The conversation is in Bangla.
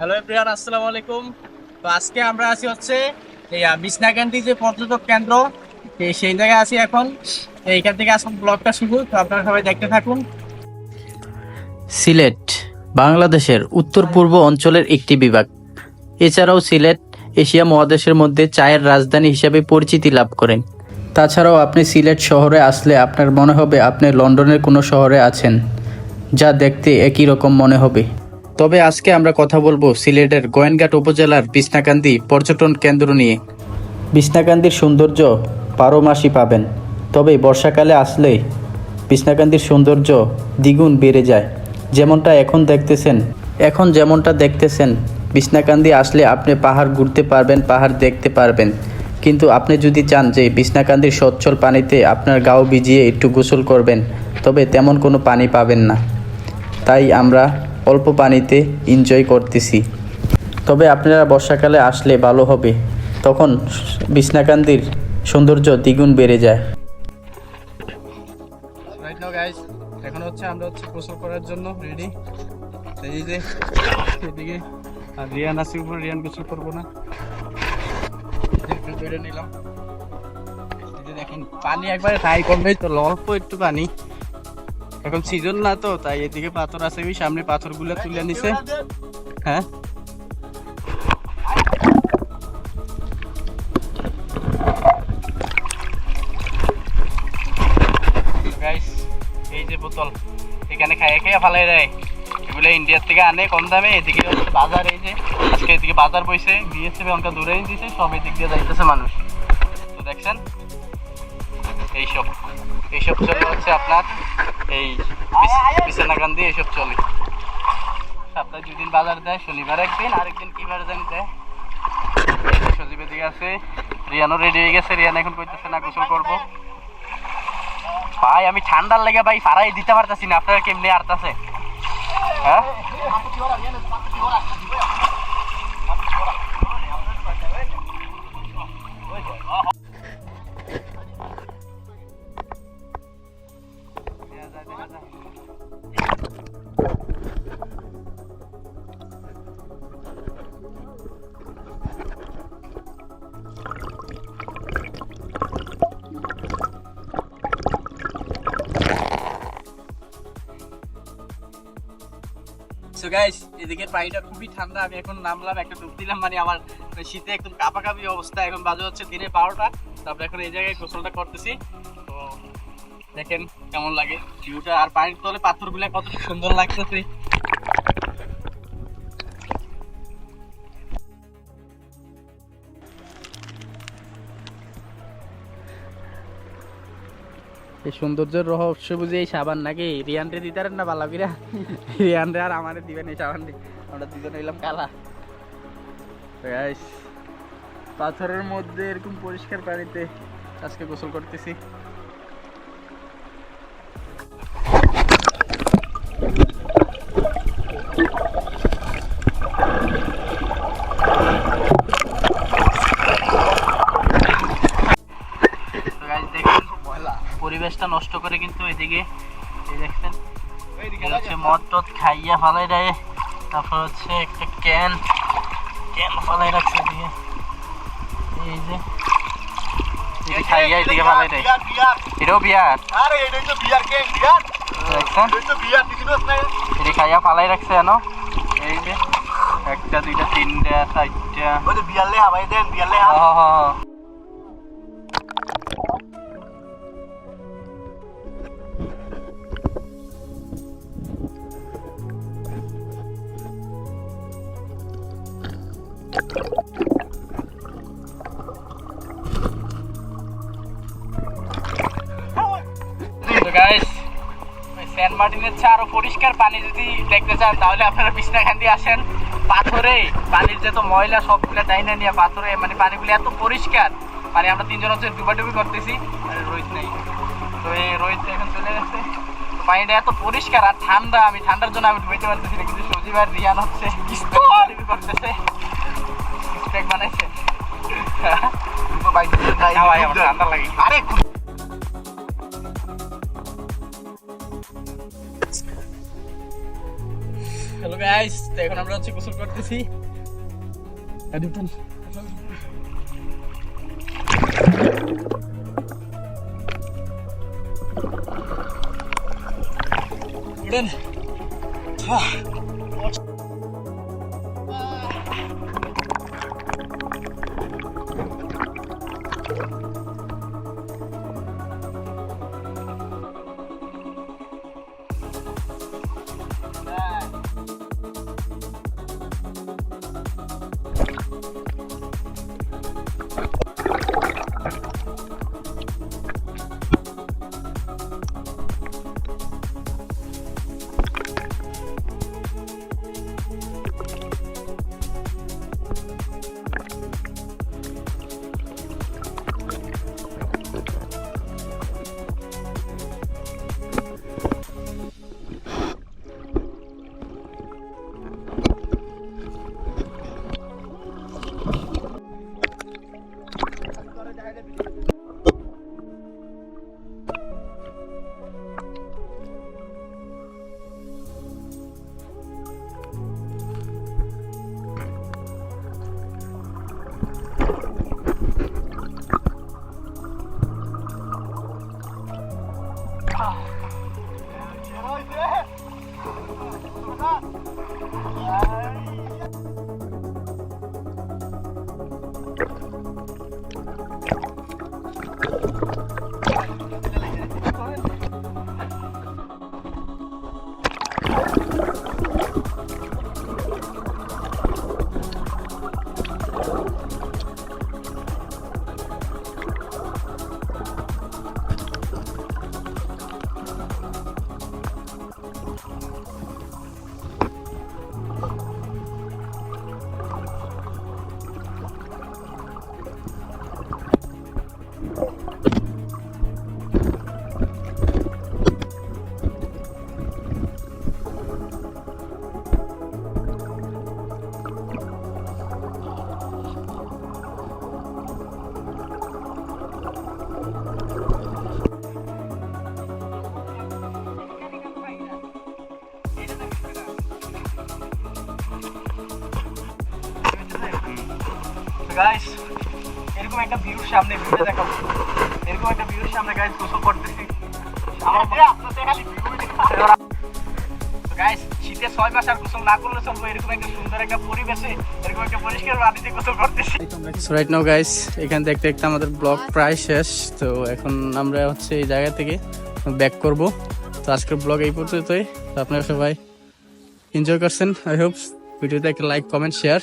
হ্যালো এভরিওয়ান আসসালামু আলাইকুম। তো আজকে আমরা আছি হচ্ছে এই বিছনাকান্দি যে পর্যটক কেন্দ্র সেই জায়গায় আছি এখন। এইখান থেকে আসুন, ব্লগটা শুরু। তো আপনারা সবাই দেখতে থাকুন। সিলেট, বাংলাদেশের উত্তর পূর্ব অঞ্চলের একটি বিভাগ। এছাড়াও সিলেট, এশিয়া মহাদেশের মধ্যে চায়ের রাজধানী হিসেবে পরিচিতি লাভ করেন। তাছাড়াও আপনি সিলেট শহরে আসলে আপনার মনে হবে আপনি লন্ডনের কোনো শহরে আছেন, যা দেখতে একই রকম মনে হবে। তবে আজকে আমরা কথা বলব সিলেটের গোয়েনঘাট উপজেলার বিছনাকান্দি পর্যটন কেন্দ্র নিয়ে। বিছনাকান্দির সৌন্দর্য বারো মাসই পাবেন, তবে বর্ষাকালে আসলে বিছনাকান্দির সৌন্দর্য দ্বিগুণ বেড়ে যায়। যেমনটা এখন দেখতেছেন, এখন যেমনটা দেখতেছেন বিছনাকান্দি আসলে আপনি পাহাড় ঘুরতে পারবেন, পাহাড় দেখতে পারবেন। কিন্তু আপনি যদি চান যে বিছনাকান্দির সচ্ছল পানিতে আপনার গাও ভিজিয়ে একটু গোসল করবেন, তবে তেমন কোনো পানি পাবেন না। তাই আমরা অল্প পানিতে এনজয় করতেছি। তবে আপনারা বর্ষাকালে আসলে ভালো হবে। তখন বিছনাকান্দির সৌন্দর্য দ্বিগুণ বেড়ে যায়। এখন হচ্ছে আমরা হচ্ছে গোসল করার জন্য রেডি এই যে এদিকে আর রিয়ান আছে উপরে, রিয়ান গোসল করব না। একটু নিলাম। দেখেন, পানি একবারে ট্রাই করবেই তো অল্প একটু পানি। এখন সিজন না তো, তাই এদিকে পাথর আছে সামনে পাথরগুলো তুলে নিছে। হ্যাঁ? এই যে বোতল, এখানে ইন্ডিয়ার থেকে আনে কম দামে, এদিকে বাজার, এই যে আজকে এদিকে বাজার সব যাইতেছে মানুষ। তো দেখছেন? এইসব এইসব হচ্ছে আপনার। এই বিছানাকান্দি এসব চলে। সপ্তাহে দুদিন বাজার দেয়, শনিবার একদিন, আরেকদিন কি বার জানি দেয় সজীব এদিকে আছে। রিয়ানও রেডি হয়ে গেছে। রিয়ান এখন করতেছে না, গোসল করব। ভাই, আমি ঠান্ডার লেগে ভাই ফারাই দিতে পারতাছি না। আপনারা কেমনি আরতাছে হ্যাঁ? সো গাইস এদিকে পানিটা খুবই ঠান্ডা, আমি এখন নামলাম, একটা ডুব দিলাম মানে আমার শীতে একদম কাঁপাকাঁপি অবস্থা, এখন বাজে হচ্ছে দিনে বারোটা, তারপরে এখন এই জায়গায় গোসলটা করতেছি। তো দেখেন কেমন লাগে ভিউটা আর পানির তলে পাথরগুলো কত সুন্দর লাগতেছে। এই সৌন্দর্যের রহস্য বুঝে এই সাবান নাকি? রিয়ানরে দিতারেন না বালাবিরা রিয়ানরে আর আমারে দিবেন এই সাবান আমরা দুজন হইলাম কালা। পাথরের মধ্যে এরকম পরিষ্কার পানিতে আজকে গোসল করতেছি। করে কিন্তু এদিকে এই দেখছেন? হচ্ছে মদ টদ খাইয়া ফালাই দেয়। তারপর হচ্ছে একটা ক্যান ক্যান ফালাই রাখছে এদিকে এই যে খাইয়া এদিকে ফালাই দেয়। এটাও বিয়ার আরে এটাই তো বিয়ার কে? বিয়ার দেখছেন? এটাই তো বিয়ার বিজনেস নাই। এটি খাইয়া ফালাই রাখছে জানো এই যে একটা দুইটা তিনটা চারটা। ওই যে বিয়ার লে হাবাই দেন বিয়ার লে হ। তো গাইস সেন্ট মার্টিনের চেয়ে আরও পরিষ্কার পানি যদি দেখতে চান তাহলে আপনারা বিছনাখান্দি আসেন। পাথরে পানির যত ময়লা সবগুলো টাইনা নিয়ে পাথরে মানে পানিগুলো এত পরিষ্কার। মানে আমরা তিনজন হচ্ছে ডুবাডুবি করতেছি। আর রোহিত নেই। তো এই রোহিত এখন চলে গেছে। তো পানিটা এত পরিষ্কার আর ঠান্ডা আমি ঠান্ডার জন্য আমি ডুবাইতে পারতেছি না কিন্তু সজীব আর রিয়ান হচ্ছে ডুবাডুবি করতেছে। বানাইছে। বাইক ঠান্ডা লাগে। আরে হ্যালো গাইস তো এখন আমরা হচ্ছে গোসল করতেছি। দুটো উঠেন। やめろ行け গাইস এরকম একটা ভিউর সামনে দেখাবো। এরকম একটা ভিউর সামনে গাইস গোসল করতেছি। গাইস শীতে ছয় মাস আর গোসল না করলে এরকম একটা সুন্দর একটা পরিবেশে, এরকম একটা পরিষ্কার গোসল করতেছি। সো রাইট নাও গাইস এখানে দেখতে দেখতে আমাদের ব্লগ প্রায় শেষ। তো এখন আমরা হচ্ছে এই জায়গা থেকে ব্যাক করব। তো আজকের ব্লগ এই পর্যন্তই। তো আপনারা সবাই এনজয় করছেন আই হোপ ভিডিওতে একটা লাইক কমেন্ট শেয়ার